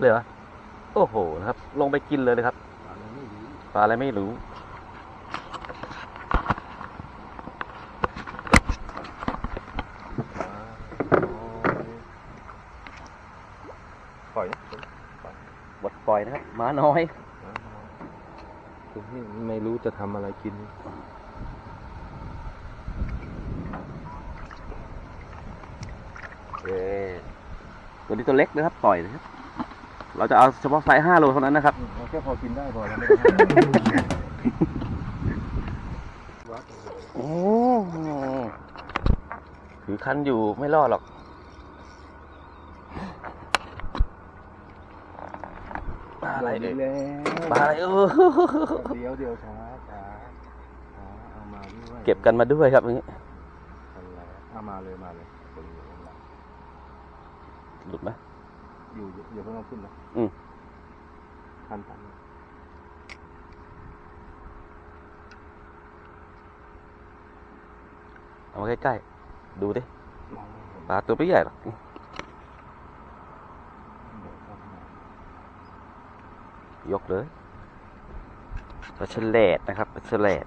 งไปกินเลยเลยเหรอ โอ้โหนะครับ ลงไปกินเลยนะครับอะไรไม่รู้ปลาอะไรไม่รู้ ปล่อยบดปล่อยนะครับม้าน้อยคุณนี่ไม่รู้จะทำอะไรกินเออตัวนี้ตัวเล็กนะครับ ปล่อยนะครับ เราจะเอาเฉพาะไซส์5โลเท่านั้นนะครับมันแค่พอกินได้พอแล้วไม่ต้องวัดโอ้โหถือคันอยู่ไม่รอดหรอก ปลาอะไรเอ่ยแล้วปลาอะไรเออเดี๋ยวเดี๋ยวช้าช้าช้าเอามาด้วยเก็บกันมาด้วยครับอย่างนี้อะไรเอามาเลยมาเลยคนอยู่ข้างหลังหลุดไหม อยู่อย่าเพิ่งเอาขึ้นนะอืมทันทันเอามาใกล้ๆ ดูดิมองไม่เห็นปลาตัวไม่ใหญ่หรอกเดี๋ยวเข้าข้างในยกเลยปลาฉลดนะครับปลาฉลด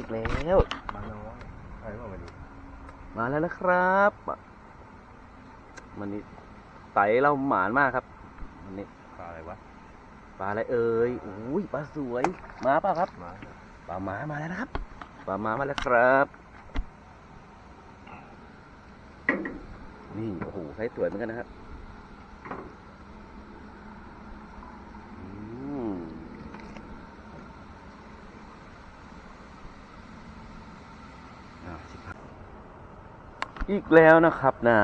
อีกแล้วมาน้อยใครบอกมาดูมาแล้วนะครับวันนี้ไตเราหมานมากครับวันนี้ปลาอะไรวะปลาอะไรเอ่ยอุ้ยปลาสวยมาเปล่าครับมาปลาหมามาแล้วนะครับปลาหมามาแล้วครับ นี่โอ้โหไซส์สวยเหมือนกันนะครับอืมอ่าสิบห้า อีกแล้วนะครับนะ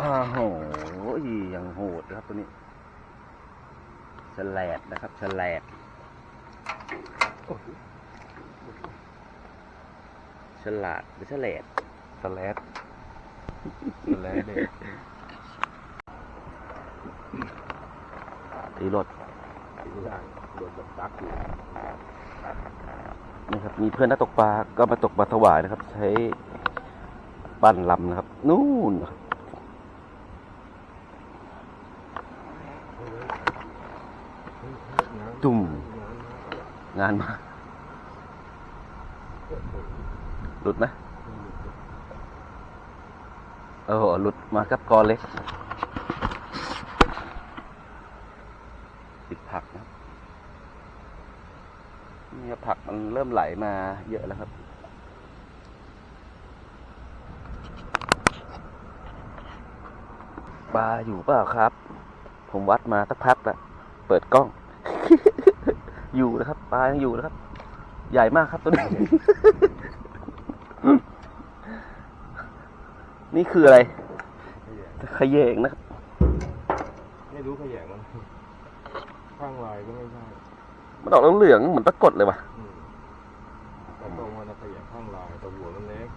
อ้าวโหยังโหดนะครับตัวนี้ฉลดนะครับฉลดฉลาดหรือฉลาดสแลดสแลดเด็กตีรถอย่างโดนแบบดักอยู่ นะครับ มีเพื่อนนักตกปลาก็มาตกปลาสวายนะครับ ใช้ปั้นลำนะครับ นู่นนะครับตุ่มงานมาหลุดไหมโอ้โหหลุดมากับกอเล็ก ติดผักนะครับนี่ครับ ผักมันเริ่มไหลมาเยอะแล้วครับ ปลาอยู่เปล่าครับ ผมวัดมาสักพักแล้วเปิดกล้อง อยู่นะครับ ปลายังอยู่นะครับ ใหญ่มากครับตัวนี้ นี่คืออะไรขยเยงนะครับ ไม่รู้ขยงมันข้างลายก็ไม่ใช่มันออกเหลืองๆเหมือนปรากฏเลยว่ะ อืมแต่ตรงมันนะขยงข้างลายแต่หัวมันเล็ก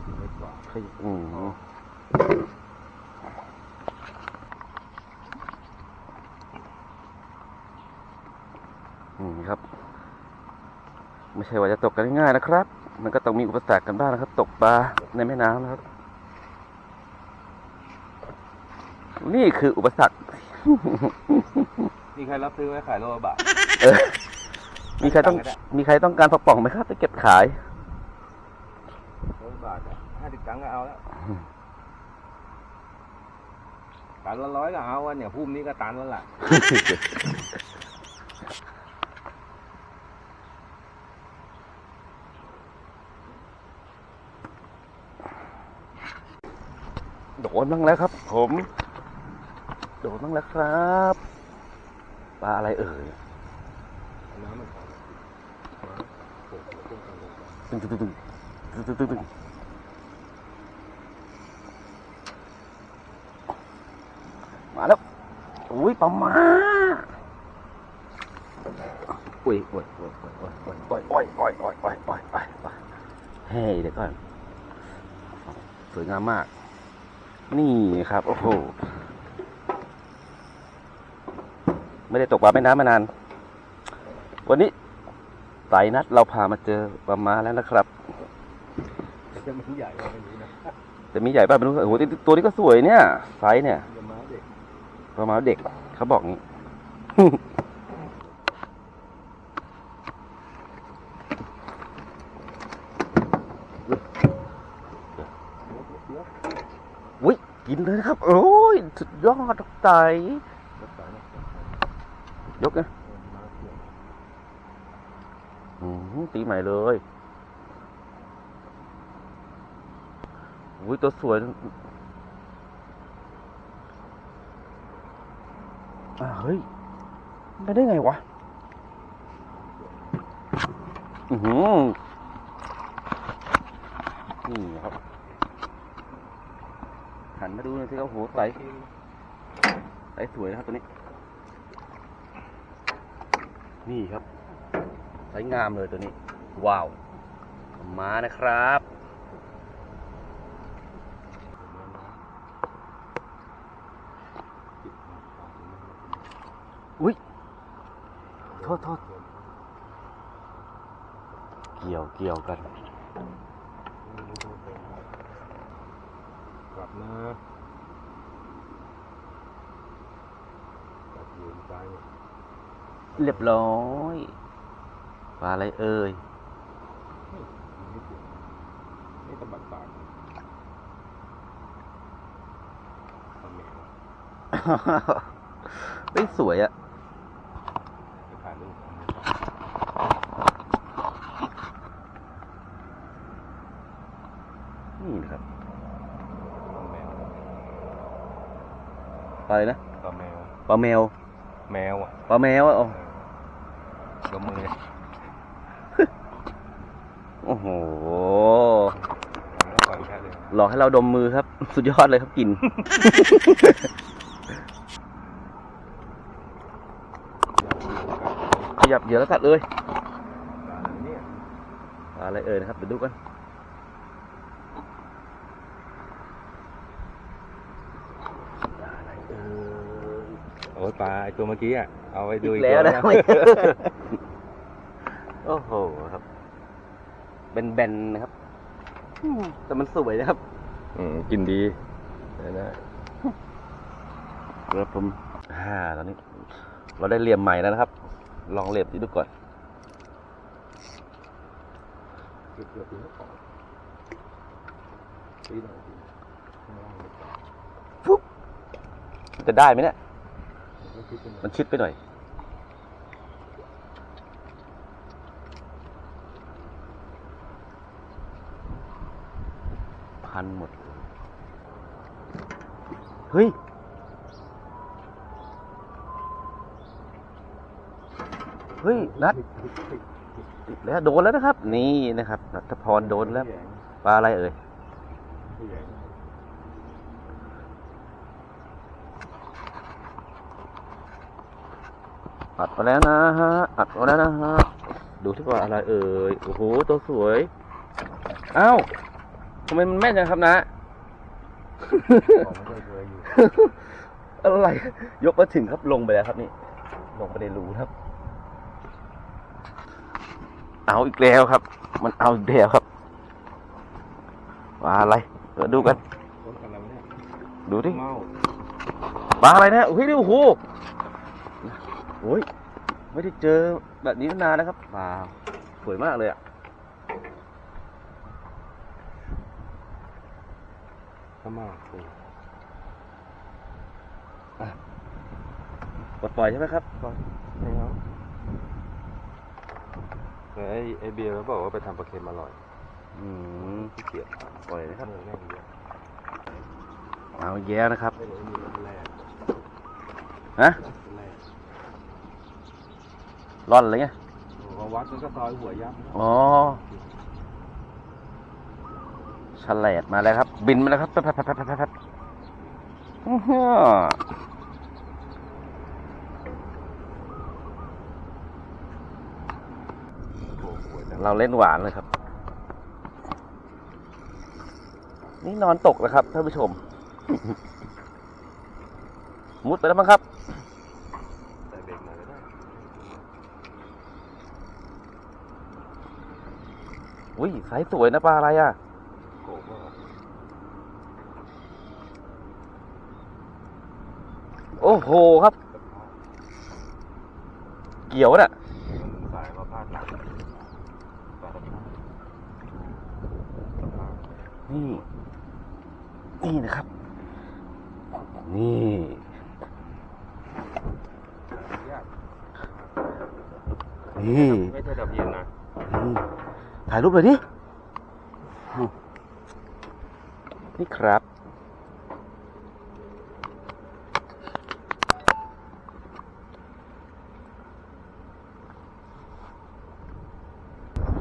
เล็กกว่าขยอืมอืมครับ ไม่ใช่ว่าจะตกกันง่ายๆนะครับ มันก็ต้องมีอุปสรรคกันบ้างนะครับ ตกปลาในแม่น้ำนะครับ นี่คืออุปสรรค มีใครรับซื้อไหมขายโลละบาท เออมีใครต้อง มีใครต้องการปลาป่องไหมครับไปเก็บขายโลละบาท อะห้าสิบตังค์ก็เอาแล้วอืมตันละร้อยก็เอาอะเนี่ยพุ่มนี้ก็ตันแล้วล่ะโดนบ้างแล้วครับ ผม โดนบ้างแล้วครับปลาอะไรเอ่ยน้ำมันเข้ามาโอ้โหพุ่งกันลงไปตึงตึงตึงตึงตึงตึงตึง มาแล้วอุ้ยปลาหมาอุ้ยโอ้ยโอ้ยโอ้ยโอ้ยโอ้ยโอ้ยโอ้ยโอ้ยโอ้ยโอ้ยโอ้ยโอ้ยโอ้ยเฮ้ยเดี๋ยวก่อนสวยงามมาก นี่ครับ โอ้โหไม่ได้ตกปลาแม่น้ำมานาน วันนี้สายนัดเราพามาเจอปลามาแล้วนะครับแต่จะมันใหญ่กว่านี้นะจะมีใหญ่ป่ะไม่รู้โอ้โหตัวนี้ก็สวยเนี่ยไซส์เนี่ย จะมาเด็กปลามาเด็กเขาบอกงี้ อุ้ยกินเลยครับ โอ้ย สุดยอดทุกใจรักเนี่ยกนะตีใหม่เลยอุ้ยตัวสวย อ่าเฮ้ยไปได้ไงวะ อือหือนี่ครับ หันมาดูหน่อยสิครับโหใสใสสวยนะครับตัวนี้ นี่ครับสวยงามเลยตัวนี้ ว้าว มานะครับ อุ้ย โทษโทษ เกี่ยวเกี่ยวกันกลับนะกลับยืนใจเนี่ยเรียบร้อยปลาอะไรเอ่ยเฮ้ยมันไม่เกี่ยวนี่ตะบัดปากทำแมวเฮ้ยสวยอะ ไปถ่ายรูปเอามือจับ นี่นะครับ ทำแมว ปลาอะไรนะตัวแมวปลาแมวแมวอะปลาแมวอะโอ้เออดมมือโอ้โหแล้วปล่อยแค่เลยหลอกให้เราดมมือครับ สุดยอดเลยครับกลินขยับเหยื่อแล้วกัดเลยเนี่ยปลาอะไรเอ่ยนะครับเดี๋ยวดูกันปลาอะไรเอ่ย โอ้ยปลาไอตัวเมื่อกี้อะเอาไว้ดูอีอีกกแล้วตัวนะ โอ้โหครับเป็นแบนๆนะครับอืมแต่มันสวยนะครับ อืมกินดีนะนะครับผมอ่าตอนนี้ เราได้เหลี่ยมใหม่แล้วนะครับ ลองเหลี่ยมดูก่อนเกือบเกือบปีแล้วก่อนปีหนึ่งปีข้างล่างเลยก่อนปุ๊บจะได้ไหมเนี่ย มันชิดไปหน่อย พันหมด เฮ้ย เฮ้ย นัดติดแล้วโดนแล้วนะครับ นี่นะครับนัทพรโดนแล้วปลาอะไรเอ่ย ผู้ใหญ่ อัดมาแล้วนะฮะ อัดมาแล้วนะฮะ ดูที่ว่าอะไรเอ่ย โอ้โห ตัวสวยอ้าวทำไมมันแม่นจังครับนะของไม่เคยอยู่อะไร ยกมาถึงครับลงไปแล้วครับนี่ ลงไปในรูครับ เอาอีกแล้วครับ มันเอาอีกแล้วครับปลาอะไรเดี๋ยวดูกันต้นกันแล้วเนี่ยดูดิเมาปลาอะไรนะเฮ้ยนี่โอ้โห โอ้ยไม่ได้เจอแบบนี้นานนะครับปลาสวยมากเลยอะข้ามาโอ้ปลดปล่อยใช่ไหมครับไม่เอาแต่ไอไอเบียร์เขาบอกว่าไปทำปลาเค็มอร่อย อืมขี้เกียจปล่อยนะครับเนื้อแน่นเยอะเอาแย่นะครับไม่เลยมีรถแรกฮะ รถแรกร่อนอะไรเงี้ยโอ้วัดมันก็ซอยหัวยับอ๋อฉลดมาแล้วครับ บินมาแล้วครับแป๊บแป๊บแป๊บแป๊บแป๊บแป๊บอื้อหือโอ้โหจังเราเล่นหวานเลยครับ นี่นอนตกนะครับท่านผู้ชม มุดไปแล้วมั้งครับ ใส่เบรกหน่อยก็ได้ อุ้ยไซส์สวยนะปลาอะไรอะโกบว่าโอ้โหครับ เกี่ยวน่ะสายมาพาดหลังปลาตะภาพตะภาพนี่ นี่นะครับ นี่ยากนี่ไม่ใช่ตะเพียนนะนี่ ถ่ายรูปเลยดิอืมนี่ครับ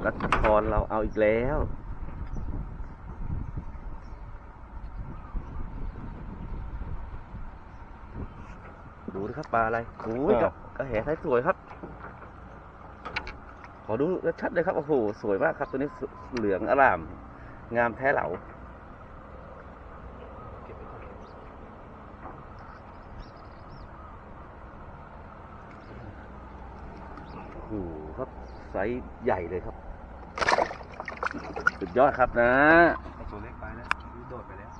รัชพรเราเอาอีกแล้วดูนะครับปลาอะไรโอ้ยกับกระแหไซส์สวยครับ ขอดูชัดเลยครับโอ้โหสวยมากครับตัวนี้เหลืองอร่าม งามแท้เหลาโอ้โหครับไซส์ใหญ่เลยครับ สุดยอดครับนะตัวเล็กไปแล้วโดดไปแล้ว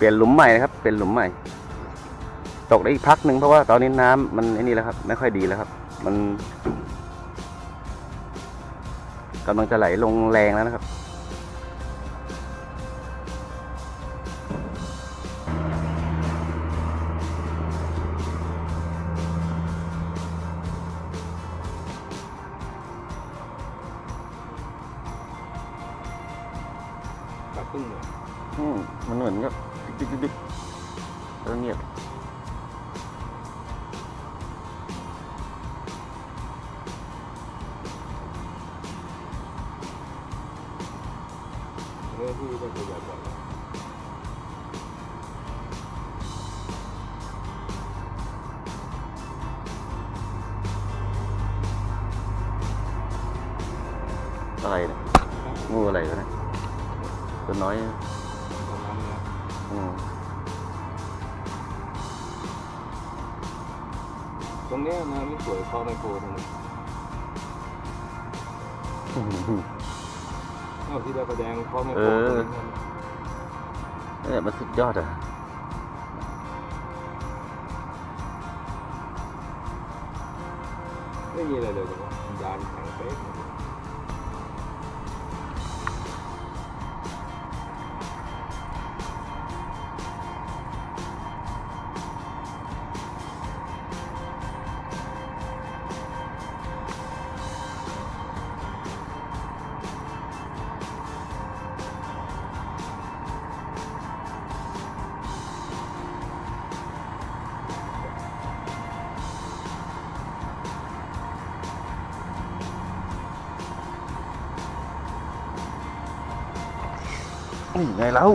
เปลี่ยนหลุมใหม่นะครับ เป็นหลุมใหม่ ตกได้อีกพักหนึ่งเพราะว่าตอนนี้น้ำมันไอ้นี่แล้วครับ ไม่ค่อยดีแล้วครับ มันกำลังจะไหลลงแรงแล้วนะครับ อะไรเนี่ยงูอะไรวะเนี่ยตัวน้อยนะตรงนั้นนะอืมตรงเนี้ยนะไม่สวยเข้าในโคตรงนี้เอาที่ได้ประแดงเข้าในโคตรงนี้เนี่ยมันสุดยอดอะไม่มีอะไรเลยแต่ว่าดานแข็งเป๊ะ นี่ไงเล่า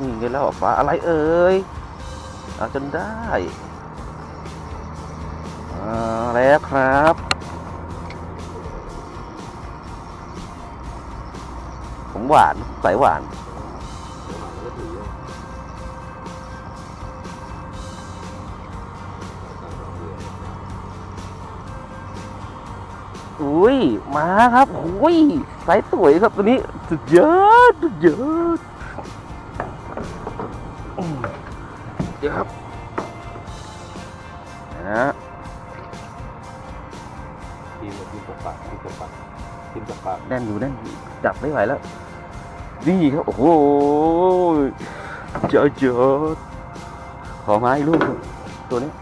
นี่ไงเล่าปลาอะไรเอ่ยเอาจนได้มาแล้วครับผมหวานสายหวานอุ้ย มาครับอุ้ยสายสวยครับตัวนี้สุดยอดสุดยอด เดี๋ยวครับนะทีมกับทีมตกปลาทีมตกปลาทีมตกปลาแน่นอยู่แน่นอยู่จับไม่ไหวแล้ว นี่ครับโอ้โหเจอเจอขอไม้ลูกตัวนี้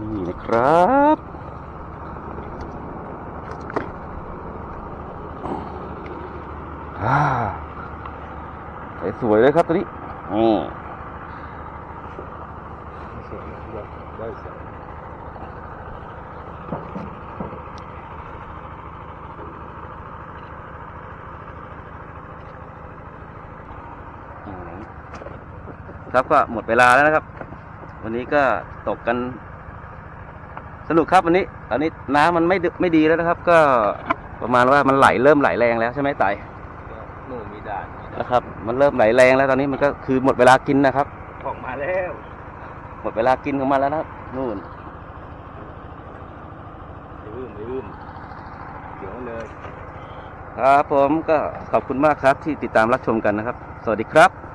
นี่นะครับอ่า สวยเลยครับตัวนี้นี่สวยได้สวยครับก็หมดเวลาแล้วนะครับ วันนี้ก็ตกกัน สนุกครับวันนี้ตอนนี้น้ำมันไม่ดึไม่ดีแล้วนะครับ ก็ประมาณว่ามันไหลเริ่มไหลแรงแล้วใช่ไหมไต่ มีด่านนะครับมันเริ่มไหลแรงแล้วตอนนี้มันก็คือหมดเวลากินนะครับของมาแล้ว หมดเวลากินของมันแล้วนะครับนู่นไม่ลืมไม่ลืมเดี๋ยวเลย ครับผมก็ขอบคุณมากครับที่ติดตามรับชมกันนะครับ สวัสดีครับ